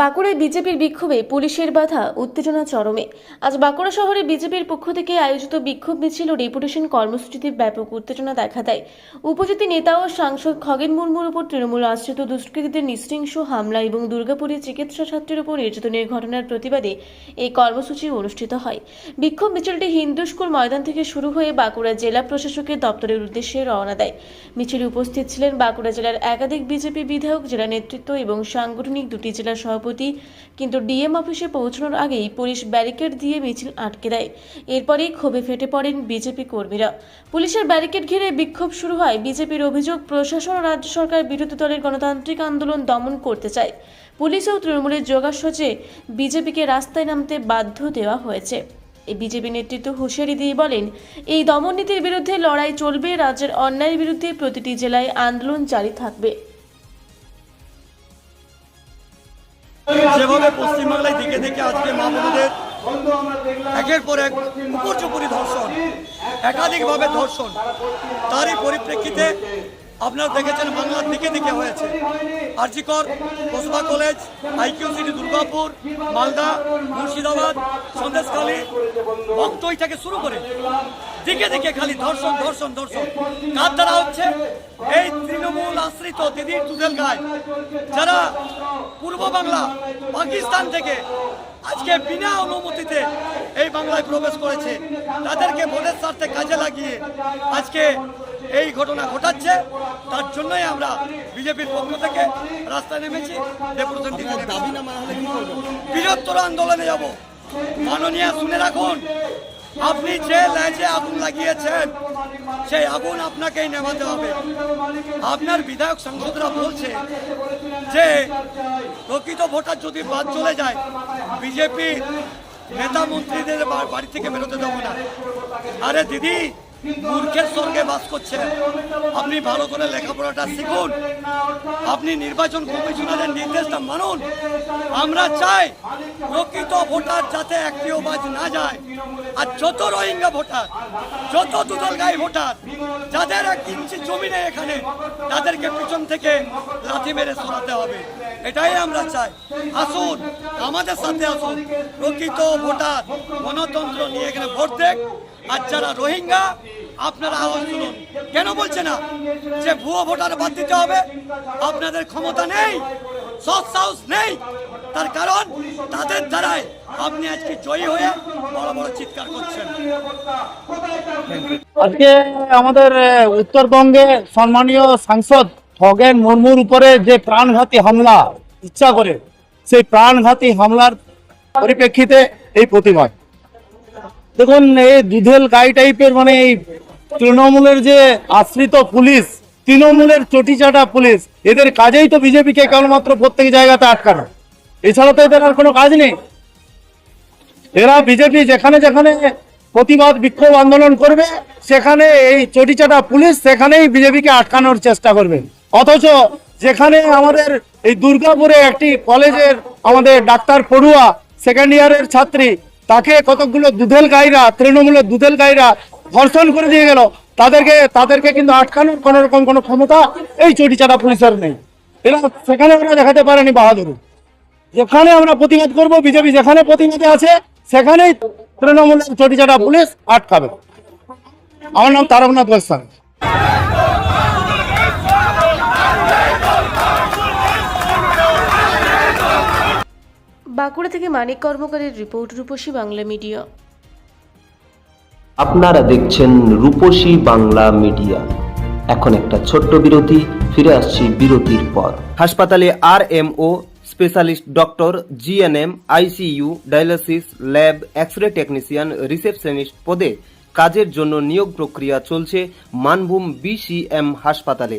বাঁকুড়ায় বিজেপির বিক্ষোভে পুলিশের বাধা, উত্তেজনা চরমে। আজ বাঁকুড়া শহরে বিজেপির পক্ষ থেকে আয়োজিত বিক্ষোভ মিছিল ও ডেপুটেশন কর্মসূচিতে ব্যাপক উত্তেজনা দেখা দেয়। উপজাতি নেতা ও সাংসদ খগেন মুর্মুর উপর তৃণমূল আশ্রিত দুষ্কৃতীদের নৃশংস হামলা এবং দুর্গাপুরে চিকিৎসা ছাত্রের উপর নির্যাতনের ঘটনার প্রতিবাদে এই কর্মসূচি অনুষ্ঠিত হয়। বিক্ষোভ মিছিলটি হিন্দু স্কুল ময়দান থেকে শুরু হয়ে বাঁকুড়া জেলা প্রশাসকের দপ্তরের উদ্দেশ্যে রওনা দেয়। মিছিলে উপস্থিত ছিলেন বাঁকুড়া জেলার একাধিক বিজেপি বিধায়ক, জেলা নেতৃত্ব এবং সাংগঠনিক দুটি জেলা সভাপতি। কিন্তু ডিএম অফিসে পৌঁছানোর আগেই পুলিশ ব্যারিকেড দিয়ে মিছিল আটকে দেয়। এরপরেই ক্ষোভে ফেটে পড়েন বিজেপি কর্মীরা। পুলিশের ব্যারিকেড ঘিরে বিক্ষোভ শুরু হয় বিজেপির অভিযোগ, প্রশাসন ও রাজ্য সরকার বিরোধী দলের গণতান্ত্রিক আন্দোলন দমন করতে চায়। পুলিশ ও তৃণমূলের যোগাসচে বিজেপিকে রাস্তায় নামতে বাধ্য দেওয়া হয়েছে। এই বিজেপি নেতৃত্ব হুঁশিয়ারি দিয়ে বলেন, এই দমন নীতির বিরুদ্ধে লড়াই চলবে, রাজ্যের অন্যায়ের বিরুদ্ধে প্রতিটি জেলায় আন্দোলন জারি থাকবে। যেভাবে পশ্চিমবাংলায় দিকে দিকে আজকে মা বোনদের একের পর এক উপর্যুপরি ধর্ষণ, একাধিকভাবে ধর্ষণ, তারই পরিপ্রেক্ষিতে আপনারা দেখেছেন বাংলার দিকে দিকে হয়েছে। RG Kar Kasba college, IQ city Durgapur, Malda, Murshidabad, Sandeshkhali, বক্তই থেকে শুরু করে দিকে দিকে খালি ধর্ষণ ধর্ষণ ধর্ষণ। কার দ্বারা হচ্ছে। এই তৃণমূল আশ্রিত দিদির দুধেল গায় যারা পূর্ব বাংলা পাকিস্তান থেকে আজকে বিনা অনুমতিতে এই বাংলায় প্রবেশ করেছে তাদেরকে ভোটের স্বার্থে কাজে লাগিয়ে আজকে এই ঘটনা ঘটাচ্ছে। তার জন্যই আমরা বিজেপির পক্ষ থেকে রাস্তায় নেমেছি। বৃহত্তর আন্দোলনে যাব। মাননীয় শুনে রাখুন আপনি যে লাইজে আগুন লাগিয়েছেন, সেই আগুন আপনাকেই নেভাতে হবে। আপনার বিধায়ক সাংসদরা বলছে যে, প্রকৃত ভোটার যদি বাদ চলে যায়, বিজেপি নেতা মন্ত্রীদের বাড়ি থেকে বেরোতে দেবো না। আরে দিদি মূর্খের স্বর্গে বাস করছেন আপনি ভালো করে লেখাপড়াটা শিখুন। আপনি নির্বাচন কমিশনারের নির্দেশটা মানুন। আমরা চাই প্রকৃত ভোটার যাতে একটিও বাজ না যায়। আর যত রোহিঙ্গা ভোটার যত দুদলগাই ভোটার যাদের এক ইঞ্চি জমি নেই এখানে তাদেরকে পিছন থেকে লাথি মেরে সরাতে হবে। এটাই আমরা চাই। আসুন আমাদের সাথে আসুন। প্রকৃত ভোটার গণতন্ত্র নিয়ে এখানে ভোট দেখ। আর যারা রোহিঙ্গা আপনারা আওয়াজ কেন বলছে না? যে ভুয়ো ভোটার বাদ দিতে হবে, আপনাদের ক্ষমতা নেই নেই। তার কারণ, তাদের দ্বারাই আপনি আজকে জয়ী হয়ে বড় বড় চিৎকার করছেন। আজকে আমাদের উত্তরবঙ্গে সম্মানীয় সাংসদ খগেন মুর্মুর উপরে যে প্রাণঘাতী হামলা ইচ্ছা করে, সেই প্রাণঘাতী হামলার পরিপ্রেক্ষিতে এই প্রতিবাদ দেখুন, এই দুধেল গাই টাইপের মানে এই তৃণমূলের যে আশ্রিত পুলিশ, তৃণমূলের চটিচাটা পুলিশ, এদের কাজেই তো বিজেপিকে কেবলমাত্র প্রত্যেক জায়গাতে আটকানো। এছাড়া তো এদের আর কোনো কাজ নেই। এরা বিজেপি যেখানে যেখানে প্রতিবাদ, বিক্ষোভ, আন্দোলন করবে, সেখানে এই চটিচাটা পুলিশ সেখানেই বিজেপিকে আটকানোর চেষ্টা করবে। অথচ যেখানে আমাদের এই দুর্গাপুরে একটি কলেজের আমাদের ডাক্তার পড়ুয়া সেকেন্ড ইয়ারের ছাত্রী তাকে কতকগুলো দুধেল গাইরা, তৃণমূলের দুধেল গাইরা ধর্ষণ করে দিয়ে গেল। তাদেরকে তাদেরকে কিন্তু আটকানোর কোনো রকম কোনো ক্ষমতা এই চটিচাটা পুলিশের নেই। এরা সেখানে ওরা দেখাতে পারেনি বাহাদুরি যেখানে আমরা প্রতিবাদ করব, বিজেপি যেখানে প্রতিবাদে আছে, সেখানেই তৃণমূলের চটিচাটা পুলিশ আটকাবে। আমার নাম তারকনাথ গোস্বামী। বাঁকুড়া থেকে মানিক কর্মকারের রিপোর্ট রূপসী বাংলা মিডিয়া। আপনারা দেখছেন রূপসী বাংলা মিডিয়া। এখন একটা ছোট্ট বিরতি ফিরে আসছি বিরতির পর। হাসপাতালে R M O specialist doctor GNM ICU dialysis lab X ray technician receptionist পদে কাজের জন্য নিয়োগ প্রক্রিয়া চলছে মানভূম বিসিএম হাসপাতালে।